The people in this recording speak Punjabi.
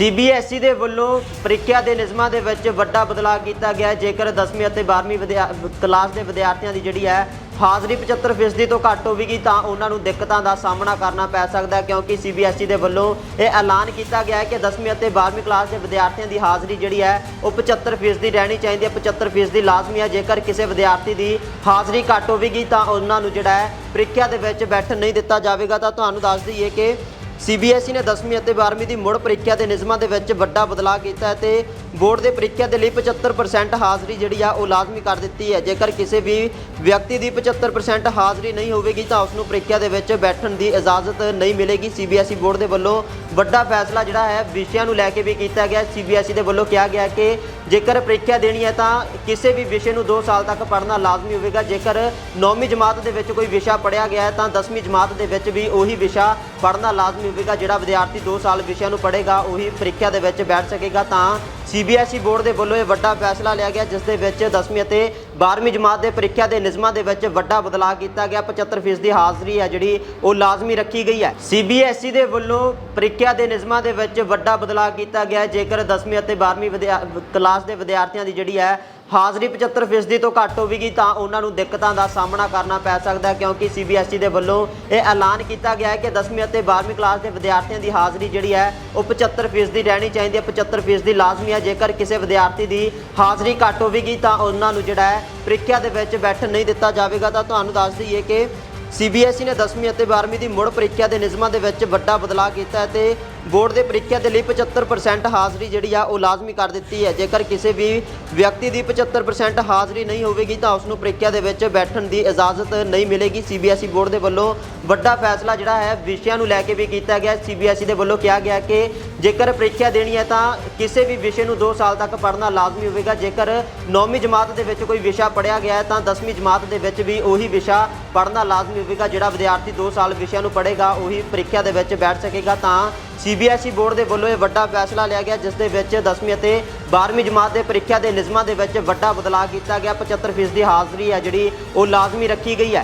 ਸੀਬੀਐਸਈ ਦੇ ਵੱਲੋਂ ਪ੍ਰੀਖਿਆ ਦੇ ਨਿਯਮਾਂ ਦੇ ਵਿੱਚ ਵੱਡਾ ਬਦਲਾਅ ਕੀਤਾ ਗਿਆ ਜੇਕਰ 10ਵੀਂ ਅਤੇ 12ਵੀਂ ਵਿਦਿਆ- ਕਲਾਸ ਦੇ ਵਿਦਿਆਰਥੀਆਂ ਦੀ ਜਿਹੜੀ ਹੈ ਹਾਜ਼ਰੀ 75% ਤੋਂ ਘੱਟ ਹੋਵੇਗੀ, ਤਾਂ ਉਹਨਾਂ ਨੂੰ ਦਿੱਕਤਾਂ ਦਾ ਸਾਹਮਣਾ ਕਰਨਾ ਪੈ ਸਕਦਾ ਹੈ, ਕਿਉਂਕਿ ਸੀਬੀਐਸਈ ਦੇ ਵੱਲੋਂ ਇਹ ਐਲਾਨ ਕੀਤਾ ਗਿਆ ਹੈ ਕਿ 10ਵੀਂ ਅਤੇ 12ਵੀਂ ਕਲਾਸ ਦੇ ਵਿਦਿਆਰਥੀਆਂ ਦੀ ਹਾਜ਼ਰੀ ਜਿਹੜੀ ਹੈ ਉਹ 75% ਦੀ ਰਹਿਣੀ ਚਾਹੀਦੀ ਹੈ। 75% ਦੀ ਲਾਜ਼ਮੀ ਹੈ। ਜੇਕਰ ਕਿਸੇ ਵਿਦਿਆਰਥੀ ਦੀ ਹਾਜ਼ਰੀ ਘੱਟ ਹੋਵੇਗੀ, ਤਾਂ ਉਹਨਾਂ ਨੂੰ ਜਿਹੜਾ ਹੈ ਪ੍ਰੀਖਿਆ ਦੇ ਵਿੱਚ ਬੈਠਣ ਨਹੀਂ ਦਿੱਤਾ ਜਾਵੇਗਾ। ਤਾਂ ਤੁਹਾਨੂੰ ਦੱਸ ਦਈਏ ਕਿ ਸੀਬੀਐਸਈ ਨੇ 10ਵੀਂ ਅਤੇ 12ਵੀਂ ਦੀ ਮੁੜ ਪ੍ਰੀਖਿਆ ਦੇ ਨਿਯਮਾਂ ਦੇ ਵਿੱਚ ਵੱਡਾ ਬਦਲਾਅ ਕੀਤਾ ਹੈ ਤੇ ਬੋਰਡ ਦੇ ਪ੍ਰੀਖਿਆ ਦੇ ਲਈ 75% ਹਾਜ਼ਰੀ ਜਿਹੜੀ ਆ ਉਹ ਲਾਜ਼ਮੀ ਕਰ ਦਿੱਤੀ ਹੈ। ਜੇਕਰ ਕਿਸੇ ਵੀ ਵਿਅਕਤੀ ਦੀ 75% ਹਾਜ਼ਰੀ ਨਹੀਂ ਹੋਵੇਗੀ ਤਾਂ ਉਸ ਨੂੰ ਪ੍ਰੀਖਿਆ ਦੇ ਵਿੱਚ ਬੈਠਣ ਦੀ ਇਜਾਜ਼ਤ ਨਹੀਂ ਮਿਲੇਗੀ। ਸੀਬੀਐਸਈ ਬੋਰਡ ਦੇ ਵੱਲੋਂ ਵੱਡਾ ਫੈਸਲਾ ਜਿਹੜਾ ਹੈ, ਵਿਸ਼ਿਆਂ ਨੂੰ ਲੈ ਕੇ ਵੀ ਕੀਤਾ ਗਿਆ। ਸੀਬੀਐਸਈ ਦੇ ਵੱਲੋਂ ਕਿਹਾ ਗਿਆ ਕਿ ਜੇਕਰ ਪ੍ਰੀਖਿਆ ਦੇਣੀ ਹੈ ਤਾਂ ਕਿਸੇ ਵੀ ਵਿਸ਼ੇ ਨੂੰ 2 ਸਾਲ ਤੱਕ ਪੜ੍ਹਨਾ ਲਾਜ਼ਮੀ ਹੋਵੇਗਾ। ਜੇਕਰ 9ਵੀਂ ਜਮਾਤ ਦੇ ਵਿੱਚ ਕੋਈ ਵਿਸ਼ਾ ਪੜ੍ਹਿਆ ਗਿਆ ਹੈ ਤਾਂ 10ਵੀਂ ਜਮਾਤ ਦੇ ਵਿੱਚ ਵੀ ਉਹੀ ਵਿਸ਼ਾ ਪੜ੍ਹਨਾ ਲਾਜ਼ਮੀ ਹੋਵੇਗਾ, ਜਿਹੜਾ ਵਿਦਿਆਰਥੀ 2 ਸਾਲ ਵਿਸ਼ਿਆਂ ਨੂੰ ਪੜ੍ਹੇਗਾ, ਉਹੀ ਪ੍ਰੀਖਿਆ ਦੇ ਵਿੱਚ ਬੈਠ ਸਕੇਗਾ। ਤਾਂ ਸੀਬੀਐਸਈ ਬੋਰਡ ਦੇ ਵੱਲੋਂ ਇਹ ਵੱਡਾ ਫੈਸਲਾ ਲਿਆ ਗਿਆ, ਜਿਸ ਦੇ ਵਿੱਚ 10ਵੀਂ ਅਤੇ 12ਵੀਂ ਜਮਾਤ ਦੇ ਪ੍ਰੀਖਿਆ ਦੇ ਨਿਯਮਾਂ ਦੇ ਵਿੱਚ ਵੱਡਾ ਬਦਲਾਅ ਕੀਤਾ ਗਿਆ। 75% ਦੀ ਹਾਜ਼ਰੀ ਹੈ ਜਿਹੜੀ ਉਹ ਲਾਜ਼ਮੀ ਰੱਖੀ ਗਈ ਹੈ। ਸੀਬੀਐਸਈ ਦੇ ਵੱਲੋਂ ਪ੍ਰੀਖਿਆ ਦੇ ਨਿਯਮਾਂ ਦੇ ਵਿੱਚ ਵੱਡਾ ਬਦਲਾਅ ਕੀਤਾ ਗਿਆ ਜੇਕਰ 10ਵੀਂ ਅਤੇ 12ਵੀਂ ਵਿਦਿਆ- ਕਲਾਸ ਦੇ ਵਿਦਿਆਰਥੀਆਂ ਦੀ ਜਿਹੜੀ ਹੈ ਹਾਜ਼ਰੀ 75% ਤੋਂ ਘੱਟ ਹੋਵੇਗੀ ਤਾਂ ਉਹਨਾਂ ਨੂੰ ਦਿੱਕਤਾਂ ਦਾ ਸਾਹਮਣਾ ਕਰਨਾ ਪੈ ਸਕਦਾ ਹੈ, ਕਿਉਂਕਿ ਸੀਬੀਐਸਈ ਦੇ ਵੱਲੋਂ ਇਹ ਐਲਾਨ ਕੀਤਾ ਗਿਆ ਹੈ ਕਿ 10ਵੀਂ ਅਤੇ 12ਵੀਂ ਕਲਾਸ ਦੇ ਵਿਦਿਆਰਥੀਆਂ ਦੀ ਹਾਜ਼ਰੀ ਜਿਹੜੀ ਹੈ ਉਹ 75% ਦੀ ਰਹਿਣੀ ਚਾਹੀਦੀ ਹੈ। 75% ਦੀ ਲਾਜ਼ਮੀ ਹੈ। ਜੇਕਰ ਕਿਸੇ ਵਿਦਿਆਰਥੀ ਦੀ ਹਾਜ਼ਰੀ ਘੱਟ ਹੋਵੇਗੀ ਤਾਂ ਉਹਨਾਂ ਨੂੰ ਜਿਹੜਾ ਹੈ ਪ੍ਰੀਖਿਆ ਦੇ ਵਿੱਚ ਬੈਠਣ ਨਹੀਂ ਦਿੱਤਾ ਜਾਵੇਗਾ। ਤਾਂ ਤੁਹਾਨੂੰ ਦੱਸ ਦਈਏ ਕਿ ਸੀਬੀਐਸਈ ਨੇ 10ਵੀਂ ਅਤੇ 12ਵੀਂ ਦੀ ਮੁੜ ਪ੍ਰੀਖਿਆ ਦੇ ਨਿਯਮਾਂ ਦੇ ਵਿੱਚ ਵੱਡਾ ਬਦਲਾਅ ਕੀਤਾ ਹੈ ਤੇ ਬੋਰਡ ਦੇ ਪ੍ਰੀਖਿਆ ਦੇ ਲਈ 75% ਹਾਜ਼ਰੀ ਜਿਹੜੀ ਆ ਉਹ ਲਾਜ਼ਮੀ ਕਰ ਦਿੱਤੀ ਹੈ। ਜੇਕਰ ਕਿਸੇ ਵੀ ਵਿਅਕਤੀ ਦੀ 75% ਹਾਜ਼ਰੀ ਨਹੀਂ ਹੋਵੇਗੀ ਤਾਂ ਉਸ ਨੂੰ ਪ੍ਰੀਖਿਆ ਦੇ ਵਿੱਚ ਬੈਠਣ ਦੀ ਇਜਾਜ਼ਤ ਨਹੀਂ ਮਿਲੇਗੀ। ਸੀਬੀਐਸਈ ਬੋਰਡ ਦੇ ਵੱਲੋਂ ਵੱਡਾ ਫੈਸਲਾ ਜਿਹੜਾ ਹੈ, ਵਿਸ਼ਿਆਂ ਨੂੰ ਲੈ ਕੇ ਵੀ ਕੀਤਾ ਗਿਆ। ਸੀਬੀਐਸਈ ਦੇ ਵੱਲੋਂ ਕਿਹਾ ਗਿਆ ਕਿ ਜੇਕਰ ਪ੍ਰੀਖਿਆ ਦੇਣੀ ਹੈ ਤਾਂ ਕਿਸੇ ਵੀ ਵਿਸ਼ੇ ਨੂੰ 2 ਸਾਲ ਤੱਕ ਪੜ੍ਹਨਾ ਲਾਜ਼ਮੀ ਹੋਵੇਗਾ। ਜੇਕਰ 9ਵੀਂ ਜਮਾਤ ਦੇ ਵਿੱਚ ਕੋਈ ਵਿਸ਼ਾ ਪੜ੍ਹਿਆ ਗਿਆ ਹੈ ਤਾਂ 10ਵੀਂ ਜਮਾਤ ਦੇ ਵਿੱਚ ਵੀ ਉਹੀ ਵਿਸ਼ਾ ਪੜ੍ਹਨਾ ਲਾਜ਼ਮੀ ਹੋਵੇਗਾ, ਜਿਹੜਾ ਵਿਦਿਆਰਥੀ 2 ਸਾਲ ਵਿਸ਼ਿਆਂ ਨੂੰ ਪੜ੍ਹੇਗਾ, ਉਹੀ ਪ੍ਰੀਖਿਆ ਦੇ ਵਿੱਚ ਬੈਠ ਸਕੇਗਾ। ਤਾਂ ਸੀਬੀਐਸਈ ਬੋਰਡ ਦੇ ਵੱਲੋਂ ਇਹ ਵੱਡਾ ਫੈਸਲਾ ਲਿਆ ਗਿਆ, ਜਿਸ ਦੇ ਵਿੱਚ 10ਵੀਂ ਅਤੇ 12ਵੀਂ ਜਮਾਤ ਦੇ ਪ੍ਰੀਖਿਆ ਦੇ ਨਿਯਮਾਂ ਦੇ ਵਿੱਚ ਵੱਡਾ ਬਦਲਾਅ ਕੀਤਾ ਗਿਆ। 75% ਦੀ ਹਾਜ਼ਰੀ ਹੈ ਜਿਹੜੀ ਉਹ ਲਾਜ਼ਮੀ ਰੱਖੀ ਗਈ ਹੈ।